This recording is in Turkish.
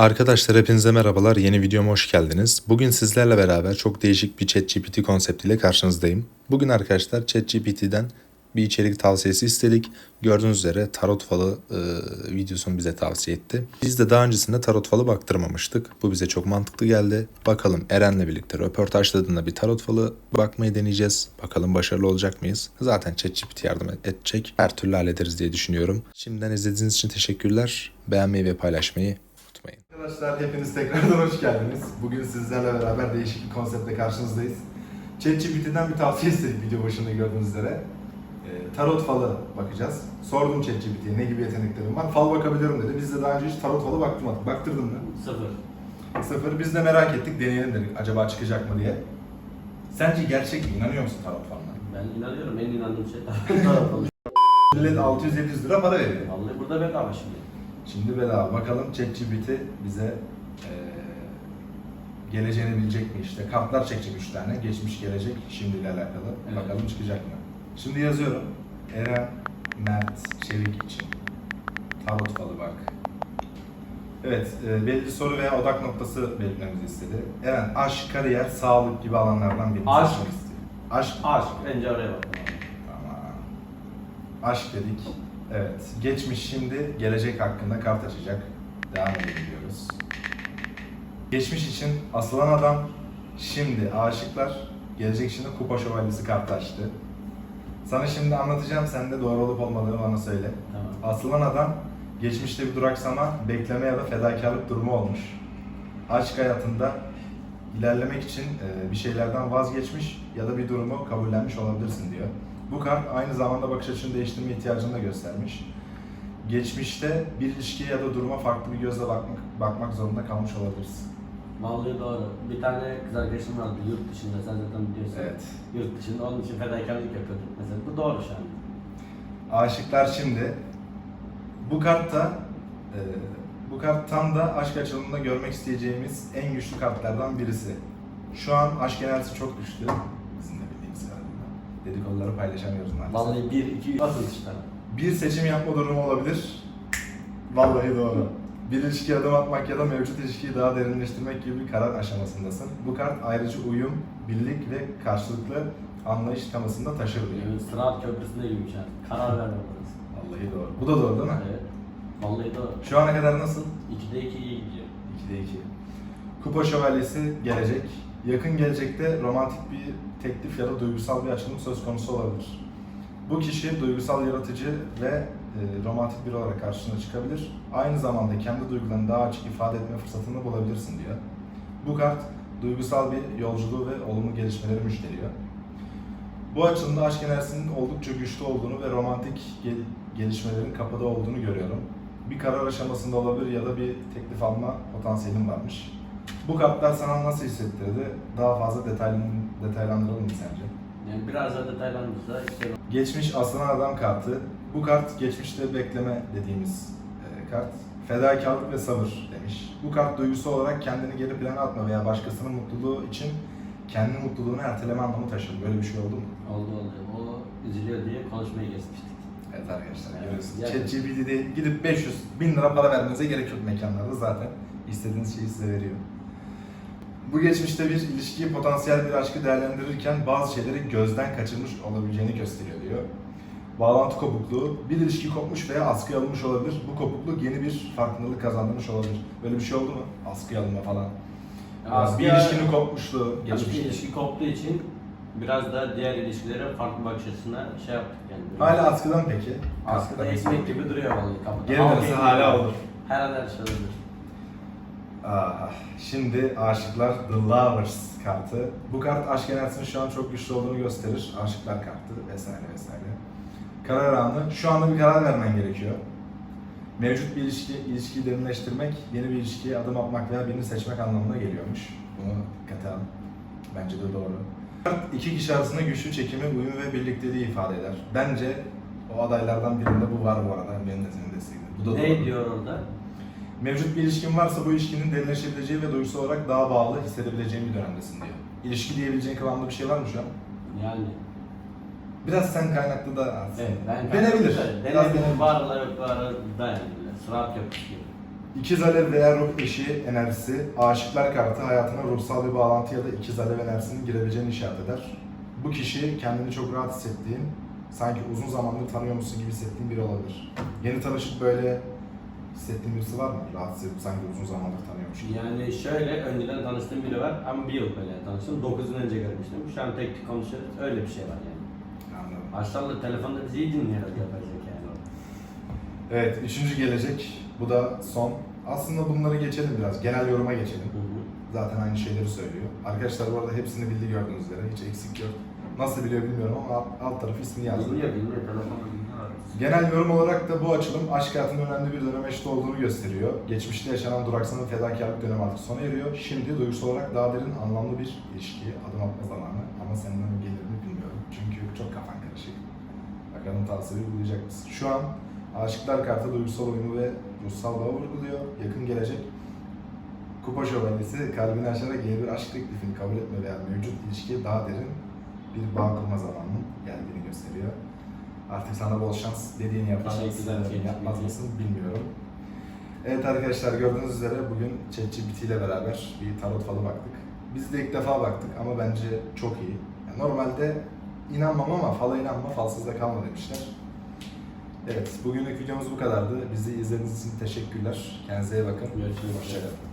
Arkadaşlar hepinize merhabalar. Yeni videoma hoş geldiniz. Bugün sizlerle beraber çok değişik bir ChatGPT konseptiyle karşınızdayım. Bugün arkadaşlar ChatGPT'den bir içerik tavsiyesi istedik. Gördüğünüz üzere tarot falı e, videosunu bize tavsiye etti. Biz de daha öncesinde tarot falı baktırmamıştık. Bu bize çok mantıklı geldi. Bakalım Eren'le birlikte röportajladığında bir tarot falı bakmayı deneyeceğiz. Bakalım başarılı olacak mıyız? Zaten ChatGPT yardım edecek. Her türlü hallederiz diye düşünüyorum. Şimdiden izlediğiniz için teşekkürler. Beğenmeyi ve paylaşmayı. Arkadaşlar hepiniz tekrardan hoş geldiniz. Bugün sizlerle beraber değişik bir konseptle karşınızdayız. ChatGPT'den bir tavsiye istedik video başında gördüğünüz üzere. Ee, tarot falı bakacağız. Sordum ChatGPT'ye ne gibi yeteneklerim var. Fal bakabiliyorum dedi. Biz de daha önce hiç tarot falı baktırmadık. Baktırdın mı? Sıfır. Sıfır. Biz de merak ettik, deneyelim dedik. Acaba çıkacak mı diye. Sence gerçek mi? İnanıyor musun tarot falına? Ben inanıyorum. En inandığım şey tarot olur. Millet 600-700 lira para veriyor. Vallahi burada bedava şimdi. Şimdi bedava. Bakalım ChatGPT bize eee geleceğini bilecek mi işte. Kartlar çekecek 3 tane. Geçmiş, gelecek, şimdiyle alakalı. Evet. Bakalım çıkacak mı? Şimdi yazıyorum. Eren Mert Çevik için. Tarot falı bak. Evet, e, belli soru veya odak noktası belirtmemizi istedi. Eren, aşk, kariyer, sağlık gibi alanlardan birini Aşk. seçmek istiyor. Aşk. Aşk. Bence oraya bak. Tamam. Aşk dedik. Evet. Geçmiş şimdi gelecek hakkında kart açacak. Devam edebiliyoruz. Geçmiş için asılan adam şimdi aşıklar gelecek için de kupa şövalyesi kartı açtı. Sana şimdi anlatacağım sen de doğru olup olmadığını bana söyle. Tamam. Asılan adam geçmişte bir duraksama, bekleme ya da fedakarlık durumu olmuş. Aşk hayatında ilerlemek için bir şeylerden vazgeçmiş ya da bir durumu kabullenmiş olabilirsin diyor. Bu kart aynı zamanda bakış açını değiştirme ihtiyacını da göstermiş. Geçmişte bir ilişkiye ya da duruma farklı bir gözle bakmak, bakmak zorunda kalmış olabilirsin. Vallahi doğru. Bir tane kız arkadaşım vardı yurt dışında. Sen zaten biliyorsun. Evet. Yurt dışında onun için fedakarlık yapıyorduk mesela. Bu doğru şu an. Aşıklar şimdi bu kartta e, bu kart tam da aşk açılımında görmek isteyeceğimiz en güçlü kartlardan birisi. Şu an aşk enerjisi çok güçlü. Dedikoduları paylaşamıyoruz maalesef. Vallahi bir, iki. Basın işte. Bir seçim yapma durumu olabilir. Vallahi doğru. Bir ilişkiye adım atmak ya da mevcut ilişkiyi daha derinleştirmek gibi bir karar aşamasındasın. Bu kart ayrıca uyum, birlik ve karşılıklı anlayış temasında taşır diyor. Yani Sırat köprüsünde gibi şu an. Karar verme burası. Vallahi doğru. Bu da doğru değil mi? Evet. Vallahi doğru. Şu ana kadar nasıl? İkide iki iyi gidiyor. 2'de 2. Kupa Şövalyesi gelecek. Yakın gelecekte romantik bir teklif ya da duygusal bir açılım söz konusu olabilir. Bu kişi duygusal yaratıcı ve e, romantik biri olarak karşına çıkabilir. Aynı zamanda kendi duygularını daha açık ifade etme fırsatını bulabilirsin diyor. Bu kart duygusal bir yolculuğu ve olumlu gelişmeleri müjdeliyor. Bu açılımda aşk enerjisinin oldukça güçlü olduğunu ve romantik gel- gelişmelerin kapıda olduğunu görüyorum. Bir karar aşamasında olabilir ya da bir teklif alma potansiyelin varmış. Bu kartlar sana nasıl hissettirdi? Daha fazla detaylı, detaylandıralım mı sence? Yani biraz daha detaylandırsa işte Geçmiş aslan adam kartı. Bu kart geçmişte bekleme dediğimiz e, kart. Fedakarlık ve sabır demiş. Bu kart duygusu olarak kendini geri plana atma veya başkasının mutluluğu için kendi mutluluğunu erteleme anlamı taşır. Böyle bir şey oldu mu? oldu oldu. O üzülüyor diye konuşmayı kesmiştik. Evet arkadaşlar Evet, görüyorsunuz. yani- gidip 500 bin lira para vermenize gerek yok mekanlarda zaten. istediğiniz şeyi size veriyor. Bu geçmişte bir ilişkiyi, potansiyel bir aşkı değerlendirirken bazı şeyleri gözden kaçırmış olabileceğini gösteriyor diyor. Bağlantı kopukluğu, bir ilişki kopmuş veya askıya alınmış olabilir. Bu kopukluk yeni bir farkındalık kazandırmış olabilir. Böyle bir şey oldu mu? Askıya alınma falan. Ya bir askıya- ilişkinin kopmuşluğu, Ya bir geçmiş. ilişki koptuğu için biraz da diğer ilişkilere farklı bakış açısına şey yaptık yani. Hala askıda mı peki? Askıda ekmek gibi duruyor vallahi kapıda. Geri Ama dönse hala olur. Her an her şey olabilir. Ah, şimdi aşıklar The Lovers kartı. Bu kart aşk enerjisinin şu an çok güçlü olduğunu gösterir. Aşıklar kartı vesaire vesaire. Karar anı. Şu anda bir karar vermen gerekiyor. Mevcut bir ilişki, ilişkiyi derinleştirmek, yeni bir ilişkiye adım atmak veya birini seçmek anlamına geliyormuş. Bunu dikkate al. Bence de doğru. Kart iki kişi arasında güçlü çekimi, uyum ve birlikteliği ifade eder. Bence o adaylardan birinde bu var bu arada. Benim de senin destekledim. Bu da Ne doğru. diyor orada? Mevcut bir ilişkin varsa bu ilişkinin derinleşebileceği ve duygusal olarak daha bağlı hissedebileceğin bir dönemdesin diyor. İlişki diyebileceğin kıvamda bir şey var mı şu an? Yani Biraz sen kaynaklı da az. evet ben Denebilir. Biraz Denebilir. denebilir. Varla yok varla da yani. Sırat köprüsü gibi. İkiz alev veya ruh eşiği enerjisi, aşıklar kartı hayatına ruhsal bir bağlantı ya da ikiz alev enerjisinin girebileceğini işaret eder. Bu kişi kendini çok rahat hissettiğin, sanki uzun zamandır tanıyormuşsun gibi hissettiğin biri olabilir. Yeni tanışıp böyle hissettiğin birisi var mı? Rahat hissedip sanki uzun zamandır tanıyormuş gibi. Yani şöyle önceden tanıştığım biri var ama bir yıl böyle tanıştım. 9 yıl önce görmüştüm. Şu an tek tek konuşuyoruz. Öyle bir şey var yani. Anladım. Maşallah telefonda bizi iyi dinliyor yapacak yani. Evet, üçüncü gelecek. Bu da son. Aslında bunları geçelim biraz. Genel yoruma geçelim. Hı hı. Zaten aynı şeyleri söylüyor. Arkadaşlar bu arada hepsini bildi gördüğünüz üzere. Hiç eksik yok. Nasıl biliyor bilmiyorum ama alt, alt tarafı ismini yazdı. Dinliyor telefonda dinliyor. Genel yorum olarak da bu açılım aşk hayatının önemli bir dönem eşit olduğunu gösteriyor. Geçmişte yaşanan duraksama fedakarlık dönemi artık sona eriyor. Şimdi duygusal olarak daha derin, anlamlı bir ilişkiye adım atma zamanı. Ama senden gelir mi bilmiyorum. Çünkü çok kafan karışık. Bakalım tavsiyeyi bulacak mısın? Şu an aşıklar kartı duygusal uyumu ve ruhsal bağı vurguluyor. Yakın gelecek. Kupa şövalyesi kalbini aşarak yeni bir aşk teklifini kabul etme veya mevcut ilişkiye daha derin bir bağ kurma zamanının geldiğini gösteriyor. Artık sana bol şans. Dediğini yapar mısın, yapmaz mısın bilmiyorum. Evet arkadaşlar gördüğünüz üzere bugün ChatGPT ile beraber bir tarot falı baktık. Biz de ilk defa baktık ama bence çok iyi. Yani normalde inanmam ama fala inanma, falsız da kalma demişler. Evet, bugünlük videomuz bu kadardı. Bizi izlediğiniz için teşekkürler. Kendinize iyi bakın. Görüşürüz. Hoşçakalın.